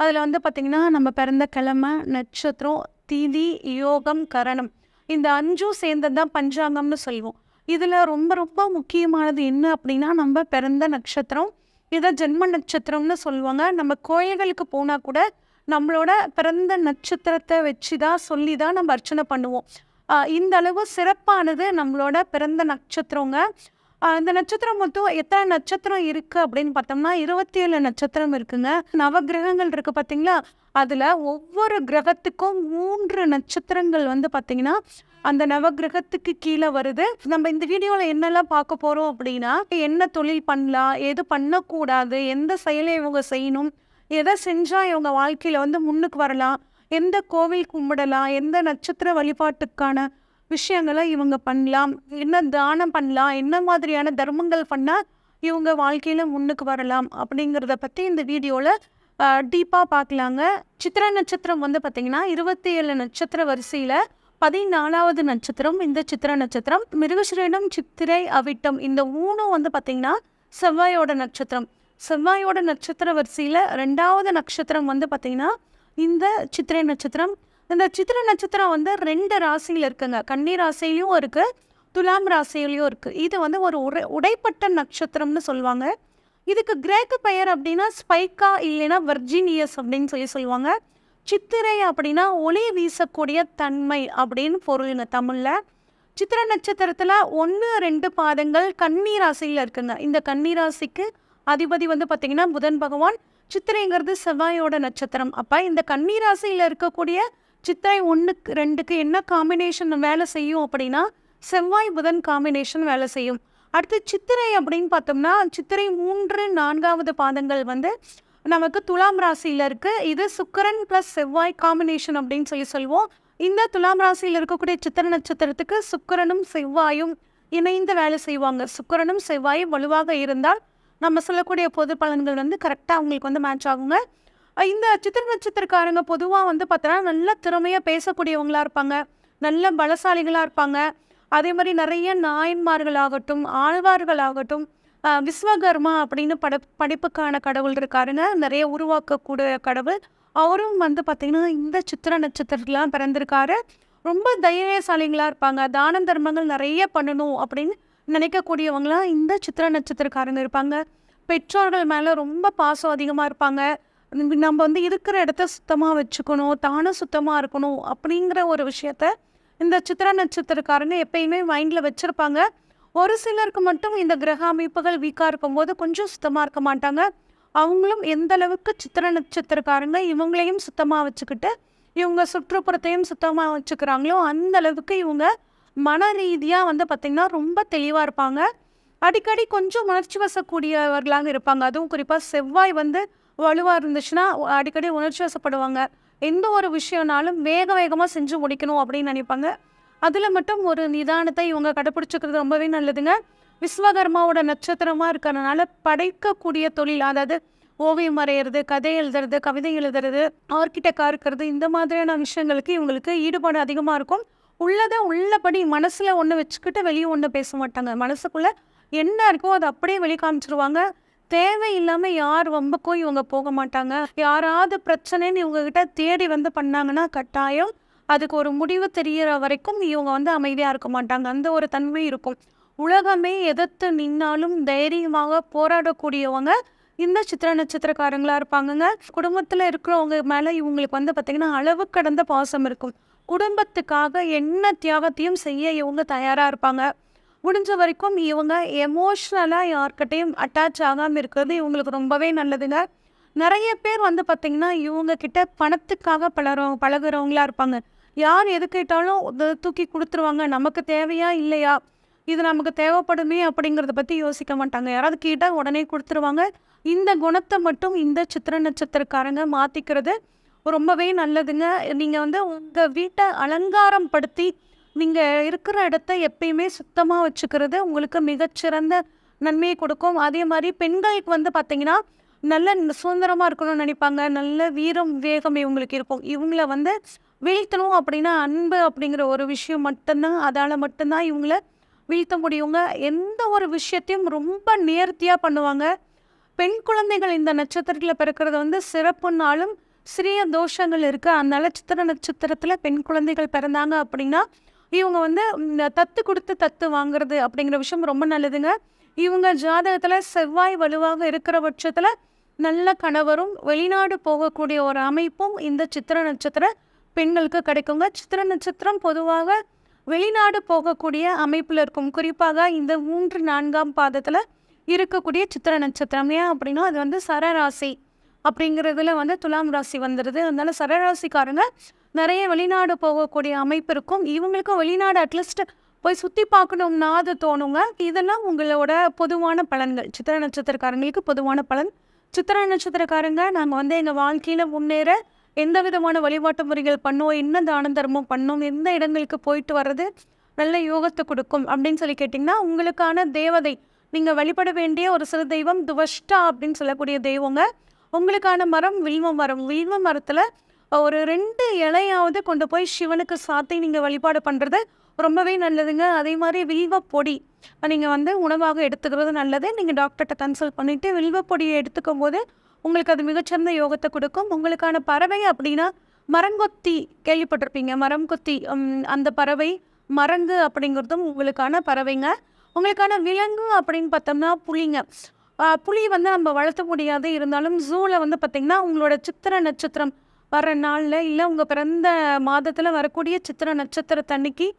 அதில் வந்து பார்த்திங்கன்னா நம்ம பிறந்த கிழமை நட்சத்திரம் திதி யோகம் கரணம். இந்த அஞ்சும் சேர்ந்தது தான் பஞ்சாங்கம்னு சொல்லுவோம். இதில் ரொம்ப ரொம்ப முக்கியமானது என்ன அப்படின்னா நம்ம பிறந்த நட்சத்திரம் இதை ஜென்ம நட்சத்திரம்னு சொல்லுவாங்க. நம்ம கோயில்களுக்கு போனால் கூட நம்மளோட பிறந்த நட்சத்திரத்தை வச்சு தான் சொல்லி தான் நம்ம அர்ச்சனை பண்ணுவோம். இந்த அளவு சிறப்பானது நம்மளோட பிறந்த நட்சத்திரங்க. இந்த நட்சத்திரம் மொத்தம் எத்தனை நட்சத்திரம் இருக்குது அப்படின்னு பார்த்தோம்னா இருபத்தி ஏழு நட்சத்திரம் இருக்குங்க. நவகிரகங்கள் இருக்குது பார்த்தீங்களா? அதில் ஒவ்வொரு கிரகத்துக்கும் மூன்று நட்சத்திரங்கள் வந்து பார்த்தீங்கன்னா அந்த நவகிரகத்துக்கு கீழே வருது. நம்ம இந்த வீடியோவில் என்னெல்லாம் பார்க்க போகிறோம் அப்படின்னா என்ன தொழில் பண்ணலாம் எது பண்ணக்கூடாது எந்த செயலை இவங்க செய்யணும் எதை செஞ்சால் இவங்க வாழ்க்கையில் வந்து முன்னுக்கு வரலாம் எந்த கோவில் கும்பிடலாம் எந்த நட்சத்திர வழிபாட்டுக்கான விஷயங்களை இவங்க பண்ணலாம். என்ன தானம் பண்ணலாம். என்ன மாதிரியான தர்மங்கள் பண்ணால் இவங்க வாழ்க்கையில் முன்னுக்கு வரலாம் அப்படிங்கிறத பற்றி இந்த வீடியோவில் டீப்பாக பார்க்கலாங்க. சித்திர நட்சத்திரம் வந்து பார்த்திங்கன்னா இருபத்தி ஏழு நட்சத்திர வரிசையில் பதினாலாவது நட்சத்திரம். இந்த சித்திர நட்சத்திரம் மிருகசிரீடம் சித்திரை அவிட்டம் இந்த மூணும் வந்து பார்த்திங்கன்னா செவ்வாயோட நட்சத்திரம். செவ்வாயோட நட்சத்திர வரிசையில் ரெண்டாவது நட்சத்திரம் வந்து பார்த்திங்கன்னா இந்த சித்திரை நட்சத்திரம். இந்த சித்திர நட்சத்திரம் வந்து ரெண்டு ராசியில் இருக்குங்க. கன்னி ராசிலையும் இருக்குது துலாம் ராசியிலையும் இருக்குது இது வந்து ஒரு உடை உடைப்பட்ட நட்சத்திரம்னு சொல்லுவாங்க. இதுக்கு கிரேக்க பெயர் அப்படின்னா ஸ்பைக்கா இல்லைன்னா வர்ஜீனியஸ் அப்படின்னு சொல்லி சொல்லுவாங்க. சித்திரை அப்படின்னா ஒளி வீசக்கூடிய தன்மை அப்படின்னு பொருளுங்க தமிழில். சித்திர நட்சத்திரத்தில் ஒன்று ரெண்டு பாதங்கள் கன்னி ராசியில் இருக்குங்க. இந்த கன்னி ராசிக்கு அதிபதி வந்து பார்த்திங்கன்னா புதன் பகவான். சித்திரைங்கிறது செவ்வாயோட நட்சத்திரம். அப்போ இந்த கன்னி ராசியில் இருக்கக்கூடிய சித்திரை ஒன்றுக்கு ரெண்டுக்கு என்ன காம்பினேஷன் வேலை செய்யும் அப்படின்னா செவ்வாய் புதன் காம்பினேஷன் வேலை செய்யும். அடுத்து சித்திரை அப்படின்னு பார்த்தோம்னா சித்திரை மூன்று நான்காவது பாதங்கள் வந்து நமக்கு துலாம் ராசியில் இருக்குது இது சுக்கரன் ப்ளஸ் செவ்வாய் காம்பினேஷன் அப்படின்னு சொல்லி சொல்லுவோம். இந்த துலாம் ராசியில் இருக்கக்கூடிய சித்திர நட்சத்திரத்துக்கு சுக்கரனும் செவ்வாயும் இணைந்து வேலை செய்வாங்க. சுக்கரனும் செவ்வாயும் வலுவாக இருந்தால் நம்ம சொல்லக்கூடிய பொது பலன்கள் வந்து கரெக்டாக அவங்களுக்கு வந்து மேட்ச் ஆகுங்க. இந்த சித்திர நட்சத்திரக்காரங்க பொதுவாக வந்து பார்த்தோன்னா நல்ல திறமையாக பேசக்கூடியவங்களா இருப்பாங்க. நல்ல பலசாலிகளாக இருப்பாங்க. அதே மாதிரி நிறைய நாயன்மார்களாகட்டும் ஆழ்வார்களாகட்டும் விஸ்வகர்மா அப்படின்னு பட படிப்புக்கான கடவுள் இருக்காருங்க நிறைய உருவாக்கக்கூடிய கடவுள். அவரும் வந்து பார்த்திங்கன்னா இந்த சித்திர நட்சத்திரத்துலாம் பிறந்திருக்காரு. ரொம்ப தைரியசாலிகளாக இருப்பாங்க. தான தர்மங்கள் நிறைய பண்ணணும் அப்படின்னு நினைக்கக்கூடியவங்களாம் இந்த சித்திர நட்சத்திரக்காரங்க இருப்பாங்க. பெற்றோர்கள் மேலே ரொம்ப பாசம் அதிகமாக இருப்பாங்க. நம்ம- வந்து இருக்கிற இடத்த சுத்தமாக வச்சுக்கணும் தானும் சுத்தமாக இருக்கணும் அப்படிங்கிற ஒரு விஷயத்த இந்த சித்திர நட்சத்திரக்காரங்க எப்பயுமே மைண்டில் வச்சுருப்பாங்க. ஒரு சிலருக்கு மட்டும் இந்த கிரக அமைப்புகள் வீக்காக இருக்கும்போது கொஞ்சம் சுத்தமாக இருக்க மாட்டாங்க. அவங்களும் எந்த அளவுக்கு சித்திர நட்சத்திரக்காரங்க இவங்களையும் சுத்தமாக வச்சுக்கிட்டு இவங்க சுற்றுப்புறத்தையும் சுத்தமாக வச்சுக்கிறாங்களோ அந்த அளவுக்கு இவங்க மன ரீதியாக வந்து பார்த்திங்கன்னா ரொம்ப தெளிவாக இருப்பாங்க. அடிக்கடி கொஞ்சம் உணர்ச்சி வசக்கூடியவர்களாக இருப்பாங்க. அதுவும் குறிப்பாக செவ்வாய் வந்து வலுவாக இருந்துச்சுன்னா அடிக்கடி உணர்ச்சி வசப்படுவாங்க. எந்த ஒரு விஷயம்னாலும் வேக வேகமாக செஞ்சு முடிக்கணும் அப்படின்னு நினைப்பாங்க. அதில் மட்டும் ஒரு நிதானத்தை இவங்க கடைப்பிடிச்சிக்கிறது ரொம்பவே நல்லதுங்க. விஸ்வகர்மாவோட நட்சத்திரமாக இருக்கிறதுனால படைக்கக்கூடிய தொழில் அதாவது ஓவியம் வரைகிறது கதை எழுதுறது கவிதை எழுதுறது ஆர்கிடெக்டாக இருக்கிறது இந்த மாதிரியான விஷயங்களுக்கு இவங்களுக்கு ஈடுபாடு அதிகமாக இருக்கும். உள்ளதை உள்ளபடி மனசில் ஒன்று வச்சுக்கிட்டு வெளியே ஒன்று பேச மாட்டாங்க. மனசுக்குள்ளே என்ன இருக்கோ அதை அப்படியே வெளி தேவையில்லாமல் யார் வம்புக்கும் இவங்க போக மாட்டாங்க. யாராவது பிரச்சனைன்னு இவங்ககிட்ட தேடி வந்து பண்ணாங்கன்னா கட்டாயம். அதுக்கு ஒரு முடிவு தெரியற வரைக்கும் இவங்க வந்து அமைதியாக இருக்க மாட்டாங்க. அந்த ஒரு தன்மை இருக்கும். உலகமே எதிர்த்து நின்னாலும் தைரியமாக போராடக்கூடியவங்க இந்த சித்திர நட்சத்திரக்காரங்களா இருப்பாங்கங்க. குடும்பத்தில் இருக்கிறவங்க மேலே இவங்களுக்கு வந்து பார்த்திங்கன்னா அளவு கடந்த பாசம் இருக்கும். குடும்பத்துக்காக என்ன தியாகத்தையும் செய்ய இவங்க தயாராக இருப்பாங்க. முடிஞ்ச வரைக்கும் இவங்க எமோஷ்னலாக யார்கிட்டையும் அட்டாச் ஆகாமல் இருக்கிறது இவங்களுக்கு ரொம்பவே நல்லதுங்க. நிறைய பேர் வந்து பார்த்திங்கன்னா இவங்க கிட்ட பணத்துக்காக பழகிறவங்க பழகுறவங்களா இருப்பாங்க. யார் எது கேட்டாலும் தூக்கி கொடுத்துருவாங்க. நமக்கு தேவையா இல்லையா? இது நமக்கு தேவைப்படுமே அப்படிங்கிறத பற்றி யோசிக்க மாட்டாங்க. யாராவது கேட்டால் உடனே கொடுத்துருவாங்க. இந்த குணத்தை மட்டும் இந்த சித்திர நட்சத்திரக்காரங்க மாற்றிக்கிறது ரொம்பவே நல்லதுங்க. நீங்கள் வந்து உங்கள் வீட்டை அலங்காரம் படுத்தி நீங்கள் இருக்கிற இடத்த எப்பயுமே சுத்தமாக வச்சுக்கிறது உங்களுக்கு மிகச்சிறந்த நன்மையை கொடுக்கும். அதே மாதிரி பெண்களுக்கு வந்து பார்த்தீங்கன்னா நல்ல சுதந்திரமாக இருக்கணும்னு நினைப்பாங்க. நல்ல வீரம் வேகம் இவங்களுக்கு இருக்கும். இவங்கள வந்து வீழ்த்தணும் அப்படின்னா அன்பு அப்படிங்கிற ஒரு விஷயம் மட்டும்தான். அதால் மட்டும்தான் இவங்கள வீழ்த்த முடியுங்க. எந்த ஒரு விஷயத்தையும் ரொம்ப நேர்த்தியாக பண்ணுவாங்க. பெண் குழந்தைகள் இந்த நட்சத்திரத்தில் பிறக்கிறது வந்து சிறப்புனாலும் சிறிய தோஷங்கள் இருக்குது அதனால சித்திர நட்சத்திரத்தில் பெண் குழந்தைகள் பிறந்தாங்க அப்படின்னா இவங்க வந்து தத்து கொடுத்து தத்து வாங்குறது அப்படிங்கிற விஷயம் ரொம்ப நல்லதுங்க. இவங்க ஜாதகத்தில் செவ்வாய் வலுவாக இருக்கிற பட்சத்தில் நல்ல கணவரும் வெளிநாடு போகக்கூடிய ஒரு அமைப்பும் இந்த சித்திர நட்சத்திர பெண்களுக்கு கிடைக்குங்க. சித்திர நட்சத்திரம் பொதுவாக வெளிநாடு போகக்கூடிய அமைப்பில் இருக்கும். குறிப்பாக இந்த மூன்று நான்காம் பாதத்தில் இருக்கக்கூடிய சித்திர நட்சத்திரம். ஏன் அப்படின்னா அது வந்து சரராசி அப்படிங்கிறதுல வந்து துலாம் ராசி வந்துடுது அதனால சரராசிக்காரங்க நிறைய வெளிநாடு போகக்கூடிய அமைப்பு இருக்கும். இவங்களுக்கும் வெளிநாடு அட்லீஸ்ட் போய் சுற்றி பார்க்கணும்னா அது தோணுங்க. இதெல்லாம் உங்களோட பொதுவான பலன்கள். சித்திர நட்சத்திரக்காரங்களுக்கு பொதுவான பலன். சித்திர நட்சத்திரக்காரங்க நாங்கள் வந்து எங்கள் வாழ்க்கையில் முன்னேற எந்த விதமான வழிபாட்டு முறைகள் பண்ணோம் என்ன தான தர்மம் பண்ணோம் எந்த இடங்களுக்கு போயிட்டு வர்றது நல்ல யோகத்தை கொடுக்கும் அப்படின்னு சொல்லி கேட்டிங்கன்னா உங்களுக்கான தேவதை நீங்கள் வழிபட வேண்டிய ஒரு சிறு தெய்வம் துவஷ்டா அப்படின்னு சொல்லக்கூடிய தெய்வங்க. உங்களுக்கான மரம் வில்வ மரம். வில்வ மரத்தில் ஒரு ரெண்டு இலையாவது கொண்டு போய் சிவனுக்கு சாத்தி நீங்கள் வழிபாடு பண்ணுறது ரொம்பவே நல்லதுங்க. அதே மாதிரி வில்வ பொடி நீங்கள் வந்து உணவாக எடுத்துக்கிறது நல்லது. நீங்கள் டாக்டர்கிட்ட கன்சல்ட் பண்ணிவிட்டு வில்வ பொடியை எடுத்துக்கும் போது உங்களுக்கு அது மிகச்சிறந்த யோகத்தை கொடுக்கும். உங்களுக்கான பறவை அப்படின்னா மரங்கொத்தி கேள்விப்பட்டிருப்பீங்க. மரம் கொத்தி அந்த பறவை மரங்கு அப்படிங்கிறதும் உங்களுக்கான பறவைங்க. உங்களுக்கான விலங்கு அப்படின்னு பார்த்தோம்னா புலிங்க. புளி வந்து நம்ம வளர்த்த முடியாது. இருந்தாலும் ஜூவில் வந்து பார்த்திங்கன்னா உங்களோட சித்திர நட்சத்திரம் வர நாளில் இல்லை உங்கள் பிறந்த மாதத்தில் வரக்கூடிய சித்திர நட்சத்திரத்தன்னைக்கு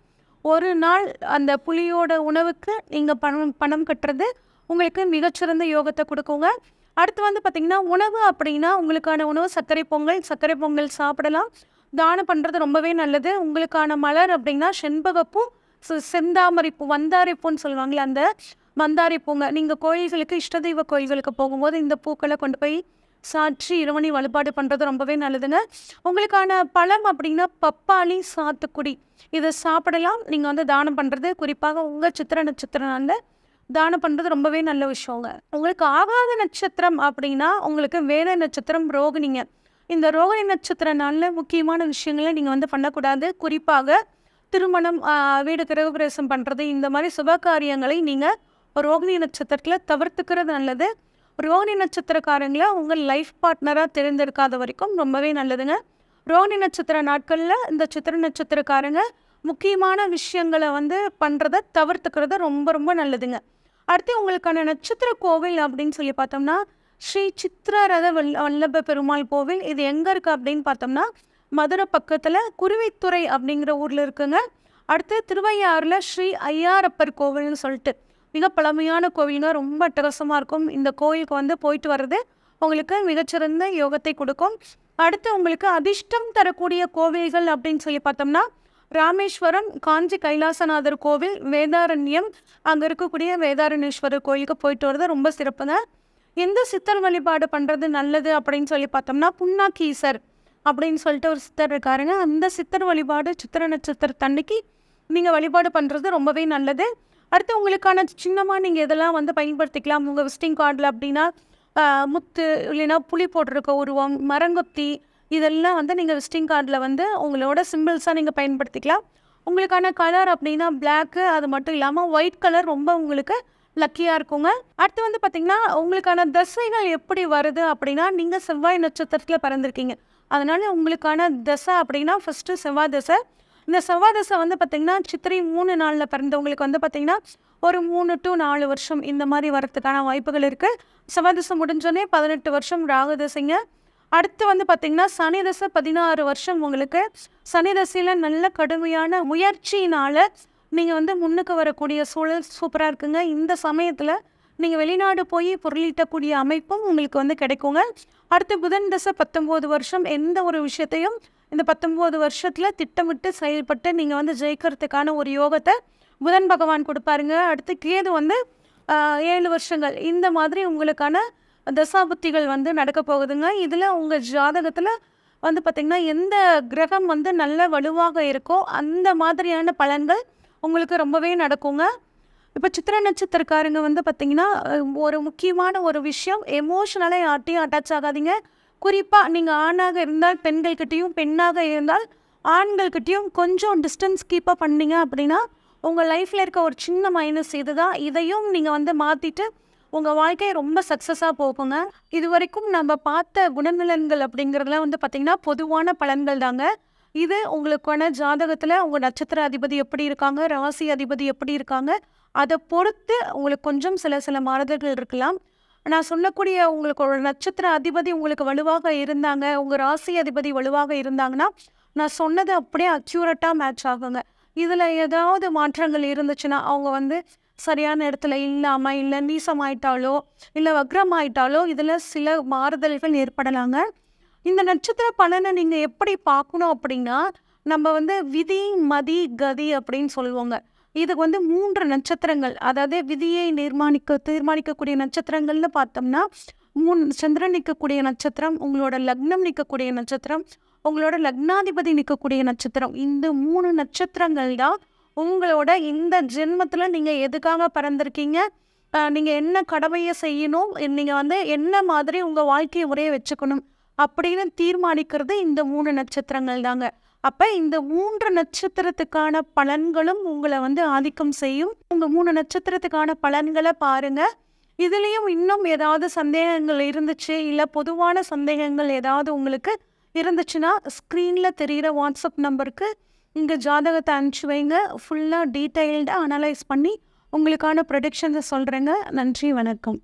ஒரு நாள் அந்த புலியோட உணவுக்கு நீங்கள் பணம் பணம் கட்டுறது உங்களுக்கு மிகச்சிறந்த யோகத்தை கொடுக்குங்க. அடுத்து வந்து பார்த்திங்கன்னா உணவு அப்படின்னா உங்களுக்கான உணவு சர்க்கரை பொங்கல் சர்க்கரை பொங்கல் சாப்பிடலாம். தானம் பண்ணுறது ரொம்பவே நல்லது. உங்களுக்கான மலர் அப்படின்னா செண்பகப்பூ செ- செந்தாமரை பூ வந்தாரை பூன்னு சொல்லுவாங்களே அந்த மந்தாரி பூங்க. நீங்கள் கோயில்களுக்கு இஷ்ட தெய்வ கோயில்களுக்கு போகும்போது இந்த பூக்களை கொண்டு போய் சாற்றி இரவணி வழிபாடு பண்ணுறது ரொம்பவே நல்லதுங்க. உங்களுக்கான பழம் அப்படின்னா பப்பாளி சாத்துக்குடி. இதை சாப்பிடலாம். நீங்கள் வந்து தானம் பண்ணுறது குறிப்பாக உங்கள் சித்திர நட்சத்திர நாளில் தானம் பண்ணுறது ரொம்பவே நல்ல விஷயங்க. உங்களுக்கு ஆகாத நட்சத்திரம் அப்படின்னா உங்களுக்கு வேத நட்சத்திரம் ரோகிணிங்க. இந்த ரோகிணி நட்சத்திர நாளில் முக்கியமான விஷயங்களை நீங்கள் வந்து பண்ணக்கூடாது. குறிப்பாக திருமணம் வீடு கிரகப்பிரவேசம் பண்ணுறது இந்த மாதிரி சுப காரியங்களை நீங்கள் ரோகிணி நட்சத்திரத்தில் தவிர்த்துக்கிறது நல்லது. ரோகிணி நட்சத்திரக்காரங்களை உங்கள் லைஃப் பார்ட்னராக தெரிந்தெடுக்காத வரைக்கும் ரொம்பவே நல்லதுங்க. ரோகிணி நட்சத்திர நாட்களில் இந்த சித்திர நட்சத்திரக்காரங்க முக்கியமான விஷயங்களை வந்து பண்ணுறத தவிர்த்துக்கிறது ரொம்ப ரொம்ப நல்லதுங்க. அடுத்து உங்களுக்கான நட்சத்திர கோவில் அப்படின்னு சொல்லி பார்த்தோம்னா ஸ்ரீ சித்திரரத வல் வல்லப பெருமாள் கோவில். இது எங்கே இருக்குது அப்படின்னு பார்த்தோம்னா மதுரை பக்கத்தில் குருவித்துறை அப்படிங்கிற ஊரில் இருக்குங்க. அடுத்து திருவையாறில் ஸ்ரீ ஐயாரப்பர் கோவில்னு சொல்லிட்டு மிக பழமையான கோவில்னா ரொம்ப அட்டகாசமாக இருக்கும். இந்த கோயிலுக்கு வந்து போயிட்டு வர்றது உங்களுக்கு மிகச்சிறந்த யோகத்தை கொடுக்கும். அடுத்து உங்களுக்கு அதிர்ஷ்டம் தரக்கூடிய கோவில்கள் அப்படின்னு சொல்லி பார்த்தோம்னா ராமேஸ்வரம் காஞ்சி கைலாசநாதர் கோவில் வேதாரண்யம் அங்கே இருக்கக்கூடிய வேதாரண்யேஸ்வரர் கோயிலுக்கு போயிட்டு வர்றது ரொம்ப சிறப்புங்க. எந்த சித்தர் வழிபாடு பண்ணுறது நல்லது அப்படின்னு சொல்லி பார்த்தோம்னா புன்னாக்கீசர் அப்படின்னு சொல்லிட்டு ஒரு சித்தர் இருக்காருங்க. அந்த சித்தர் வழிபாடு சித்திர நட்சத்திர தன்னைக்கு நீங்கள் வழிபாடு பண்ணுறது ரொம்பவே நல்லது. அடுத்து உங்களுக்கான சின்னமாக நீங்கள் இதெல்லாம் வந்து பயன்படுத்திக்கலாம். உங்கள் விசிட்டிங் கார்டில் அப்படின்னா முத்து இல்லைன்னா புளி போட்டிருக்க உருவம் மரங்கொத்தி இதெல்லாம் வந்து நீங்கள் விசிட்டிங் கார்டில் வந்து உங்களோட சிம்பிள்ஸாக நீங்கள் பயன்படுத்திக்கலாம். உங்களுக்கான கலர் அப்படின்னா பிளாக்கு அது மட்டும் இல்லாமல் ஒயிட் கலர் ரொம்ப உங்களுக்கு லக்கியாக இருக்குங்க. அடுத்து வந்து பார்த்திங்கன்னா உங்களுக்கான தசைகள் எப்படி வருது அப்படின்னா நீங்கள் செவ்வாய் நட்சத்திரத்தில் பறந்துருக்கீங்க. அதனால் உங்களுக்கான தசை அப்படின்னா ஃபஸ்ட்டு செவ்வாய் தசை இந்த செவ்வாய் தசை வந்து பார்த்திங்கன்னா சித்திரை மூணு நாளில் பிறந்தவங்களுக்கு வந்து பார்த்திங்கன்னா ஒரு மூணு டு நாலு வருஷம் இந்த மாதிரி வரத்துக்கான வாய்ப்புகள் இருக்குது செவ்வாய் தசை முடிஞ்சோடனே பதினெட்டு வருஷம் ராகு தசைங்க அடுத்து வந்து பார்த்திங்கன்னா சனி தசை பதினாறு வருஷம் உங்களுக்கு. சனி தசையில் நல்ல கடுமையான முயற்சியினால் நீங்கள் வந்து முன்னுக்கு வரக்கூடிய சூழல் சூப்பராக இருக்குங்க. இந்த சமயத்தில் நீங்கள் வெளிநாடு போய் பொருளீட்டக்கூடிய அமைப்பும் உங்களுக்கு வந்து கிடைக்குங்க. அடுத்து புதன் தசை பத்தொம்போது வருஷம் எந்த ஒரு விஷயத்தையும் இந்த பத்தொம்போது வருஷத்தில் திட்டமிட்டு செயல்பட்டு நீங்கள் வந்து ஜெயிக்கிறதுக்கான ஒரு யோகத்தை புதன் பகவான் கொடுப்பாருங்க. அடுத்து கேது வந்து ஏழு வருஷங்கள். இந்த மாதிரி உங்களுக்கான தசாபுத்திகள் வந்து நடக்க போகுதுங்க. இதில் உங்கள் ஜாதகத்தில் வந்து பார்த்திங்கன்னா எந்த கிரகம் வந்து நல்ல வலுவாக இருக்கோ அந்த மாதிரியான பலன்கள் உங்களுக்கு ரொம்பவே நடக்குங்க. இப்போ சித்திர நட்சத்திரக்காரங்க வந்து பார்த்திங்கன்னா ஒரு முக்கியமான ஒரு விஷயம் எமோஷனலாக யார்ட்டையும் அட்டாச் ஆகாதீங்க. குறிப்பாக நீங்கள் ஆணாக இருந்தால் பெண்கள்கிட்டையும் பெண்ணாக இருந்தால் ஆண்கள்கிட்டையும் கொஞ்சம் டிஸ்டன்ஸ் கீப்பாக பண்ணீங்க அப்படின்னா உங்கள் லைஃப்பில் இருக்க ஒரு சின்ன மைனஸ் இதுதான். இதையும் நீங்கள் வந்து மாற்றிட்டு உங்கள் வாழ்க்கையை ரொம்ப சக்ஸஸாக போகுங்க. இது வரைக்கும் நம்ம பார்த்த குணநலன்கள் அப்படிங்கிறதுலாம் வந்து பார்த்திங்கன்னா பொதுவான பலன்கள் தாங்க. இது உங்களுக்கான ஜாதகத்தில் உங்கள் நட்சத்திர அதிபதி எப்படி இருக்காங்க ராசி அதிபதி எப்படி இருக்காங்க அதை பொறுத்து உங்களுக்கு கொஞ்சம் சில சில மாறுதல்கள் இருக்கலாம். நான் சொல்லக்கூடிய உங்களுக்கு ஒரு நட்சத்திர அதிபதி உங்களுக்கு வலுவாக இருந்தாங்க உங்கள் ராசி அதிபதி வலுவாக இருந்தாங்கன்னா நான் சொன்னது அப்படியே அக்யூரட்டாக மேட்ச் ஆகுங்க. இதில் ஏதாவது மாற்றங்கள் இருந்துச்சுன்னா அவங்க வந்து சரியான இடத்துல இல்லாமல் இல்லை நீசமாயிட்டாலோ இல்லை வக்ரமாயிட்டாலோ இதில் சில மாறுதல்கள் ஏற்படலாங்க. இந்த நட்சத்திர பலனை நீங்கள் எப்படி பார்க்கணும் அப்படின்னா நம்ம வந்து விதி மதி கதி அப்படின்னு சொல்லுவோங்க. இதுக்கு வந்து மூன்று நட்சத்திரங்கள் அதாவது விதியை நிர்மாணிக்க தீர்மானிக்கக்கூடிய நட்சத்திரங்கள்னு பார்த்தோம்னா மூணு சந்திரன் நிற்கக்கூடிய நட்சத்திரம் உங்களோட லக்னம் நிற்கக்கூடிய நட்சத்திரம் உங்களோட லக்னாதிபதி நிற்கக்கூடிய நட்சத்திரம். இந்த மூணு நட்சத்திரங்கள் தான் உங்களோட இந்த ஜென்மத்தில் நீங்கள் எதுக்காக பிறந்திருக்கீங்க? நீங்கள் என்ன கடமையை செய்யணும்? நீங்கள் வந்து என்ன மாதிரி உங்கள் வாழ்க்கை முறையை வச்சுக்கணும்? அப்படின்னு தீர்மானிக்கிறது இந்த மூணு நட்சத்திரங்கள் தாங்க. அப்போ இந்த மூன்று நட்சத்திரத்துக்கான பலன்களும் உங்களை வந்து ஆதிக்கம் செய்யும். உங்கள் மூணு நட்சத்திரத்துக்கான பலன்களை பாருங்கள் இதுலேயும் இன்னும் ஏதாவது சந்தேகங்கள் இருந்துச்சு? இல்லை பொதுவான சந்தேகங்கள் ஏதாவது உங்களுக்கு இருந்துச்சுன்னா ஸ்க்ரீனில் தெரிகிற வாட்ஸ்அப் நம்பருக்கு இங்கே ஜாதகத்தை அனுப்பிச்சி வைங்க. ஃபுல்லாக டீட்டெயில்டாக அனலைஸ் பண்ணி உங்களுக்கான ப்ரொடிக்ஷன்ஸை சொல்கிறேங்க நன்றி வணக்கம்.